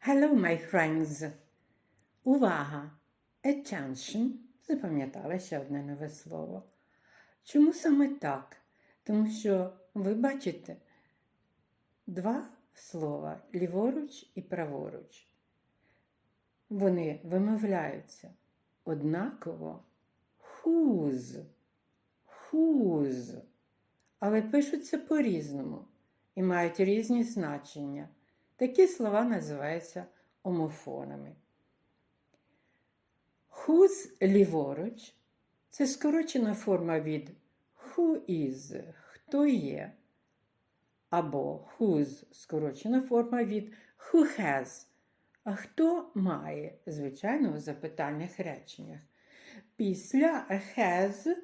Hello, my friends. Увага! Attention. Запам'ятали ще одне нове слово. Чому саме так? Тому що ви бачите два слова ліворуч і праворуч. Вони вимовляються однаково whose, whose, але пишуться по-різному і мають різні значення. Такі слова називаються омофонами. Whose ліворуч це скорочена форма від who is, хто є, або whose скорочена форма від who has, а хто має, звичайно, у запитальних реченнях. Після has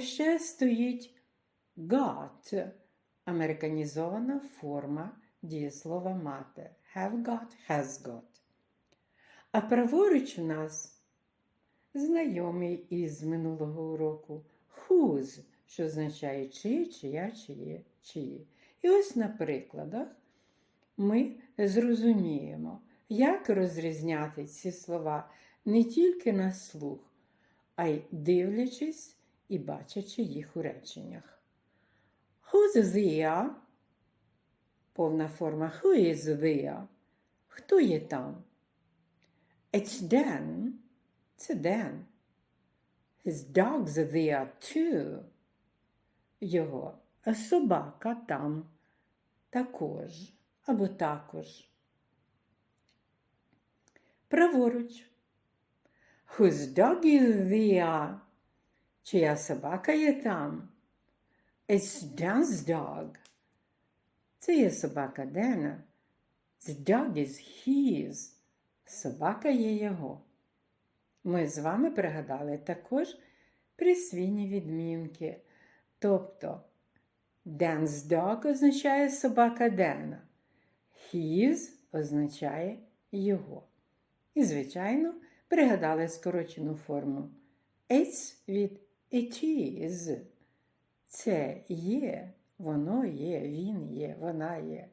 ще стоїть got, американізована форма дієслова мати. Have got, has got. А праворуч у нас знайомий із минулого уроку whose, що означає чиї, чия, чиє, чиї. І ось на прикладах ми зрозуміємо, як розрізняти ці слова не тільки на слух, а й дивлячись і бачачи їх у реченнях. Who's there? Повна форма who is there? Хто є там? It's Dan. Це Dan. His dog's there too. Його собака там також або також. Праворуч. Whose dog is there? Чия собака є там? It's Dan's dog. Це є собака Дена. The dog is his. Собака є його. Ми з вами пригадали також присвійні відмінки. Тобто Dan's dog означає собака Дена. His означає його. І, звичайно, пригадали скорочену форму. It's від it is. Це є, воно є, він є, вона є.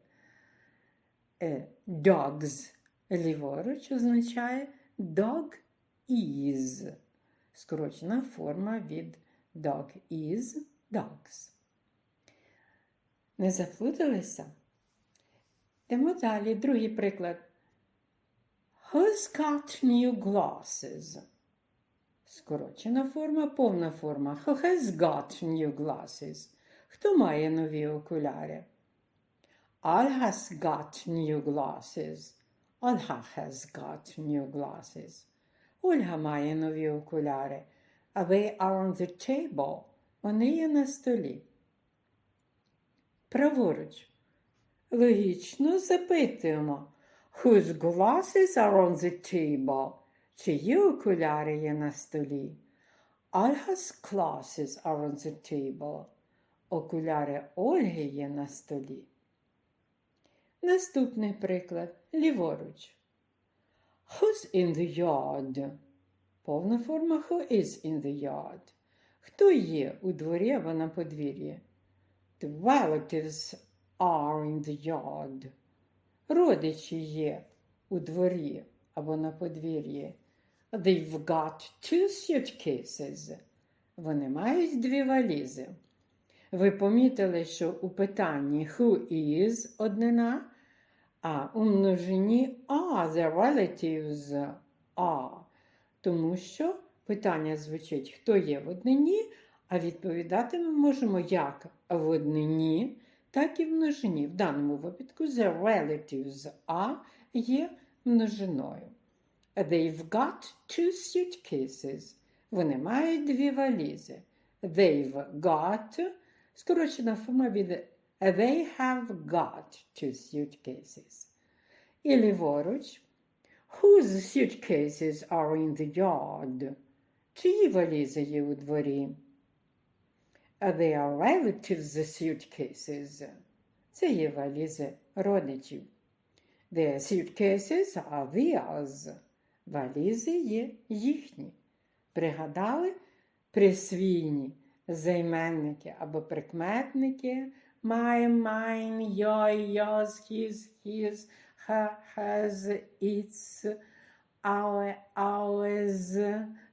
Е, Dogs ліворуч означає dog is. Скорочена форма від dog is dogs. Не заплуталися? Йдемо далі. Другий приклад. Who's got new glasses? Скорочена форма, повна форма. Who has got new glasses? Хто має нові окуляри? Al has got new glasses. Ольга has got new glasses. Ольга має нові окуляри. They are on the table. Вони є на столі. Праворуч. Логічно запитуємо. Whose glasses are on the table? Чиї окуляри є на столі? Ольга's glasses are on the table. Окуляри Ольги є на столі. Наступний приклад. Ліворуч. Who's in the yard? Повна форма who is in the yard. Хто є у дворі або на подвір'ї? The relatives are in the yard. Родичі є у дворі або на подвір'ї. They've got two suitcases. Вони мають дві валізи. Ви помітили, що у питанні who is однина, а у множині are the relatives are. Тому що питання звучить, хто є в однині, а відповідати ми можемо як в однині, так і в множині. В даному випадку the relatives are є множиною. They've got two suitcases. Вони мають дві валізи. They've got скорочена форма від They have got two suitcases. І ліворуч. Whose suitcases are in the yard? Чиї валізи є у дворі? They are relatives' suitcases. Це є валізи родичів. Their suitcases are theirs. Валізи є їхні. Пригадали присвійні займенники або прикметники my, mine, your, yours, his, his, her, has, its, our, ours,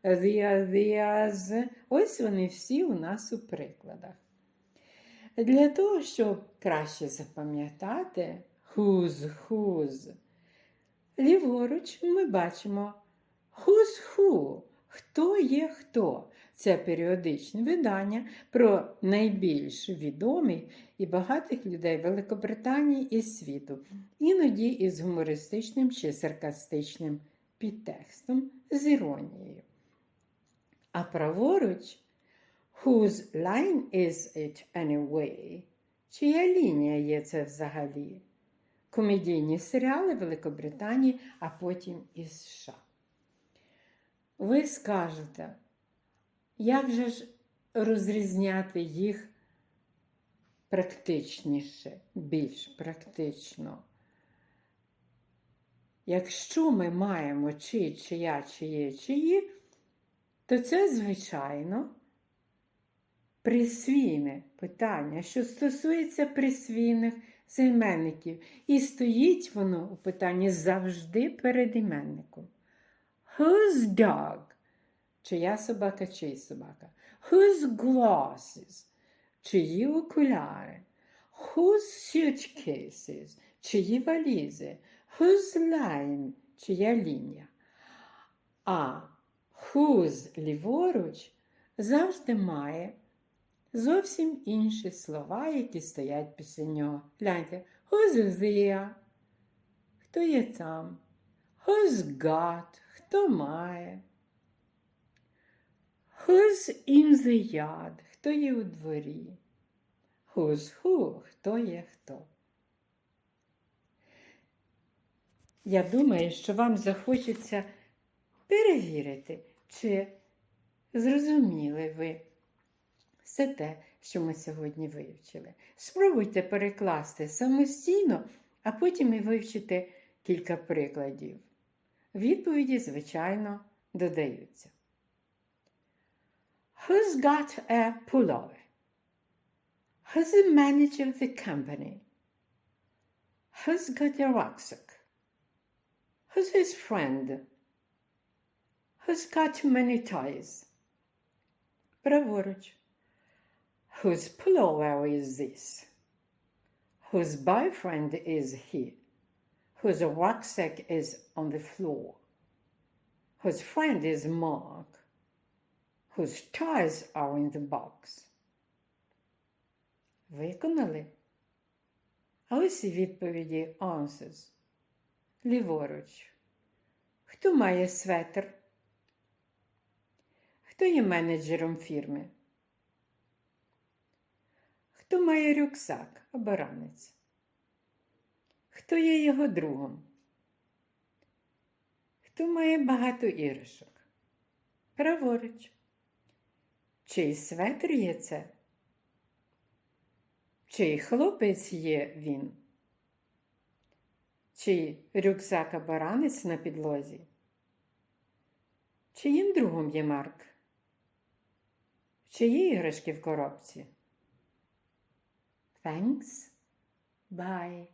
their, theirs. Ось вони всі у нас у прикладах. Для того, щоб краще запам'ятати whose, whose, ліворуч ми бачимо who's who, хто є хто. Це періодичне видання про найбільш відомих і багатих людей Великобританії і світу, іноді із гумористичним чи саркастичним підтекстом з іронією. А праворуч Whose line is it anyway? Чия лінія є це взагалі? Комедійні серіали Великобританії, а потім і США. Ви скажете, як же ж розрізняти їх практичніше, більш практично? Якщо ми маємо чи, чия, чиє, чиї, то це, звичайно, присвійне питання, що стосується присвійних займенників. І стоїть воно у питанні завжди перед іменником. Whose dog? Чия собака, чий собака? Whose glasses? Чиї окуляри? Whose suitcases? Чиї валізи? Whose line? Чия лінія? А whose ліворуч завжди має зовсім інші слова, які стоять після нього. Гляньте, who's there? Хто є там? Who's got? Хто має? Who's in the? Хто є у дворі? Who's who? Хто є хто? Я думаю, що вам захочеться перевірити, чи зрозуміли ви все те, що ми сьогодні вивчили. Спробуйте перекласти самостійно, а потім і вивчити кілька прикладів. Відповіді, звичайно, додаються. Who's got a pullover? Who's the manager of the company? Who's got a rucksack? Who's his friend? Who's got many toys? Праворуч. Whose pullover is this? Whose boyfriend is he? Whose rucksack is on the floor? Whose friend is Mark? Whose toys are in the box? Виконали? А ось і відповіді answers. Ліворуч. Хто має светр? Хто є менеджером фірми? Хто має рюкзак або ранець? Хто є його другом? Хто має багато іграшок? Праворуч. Чий светр є це? Чий хлопець є він? Чий рюкзак або ранець на підлозі? Чиїм другом є Марк? Чиї іграшки в коробці? Thanks. Bye.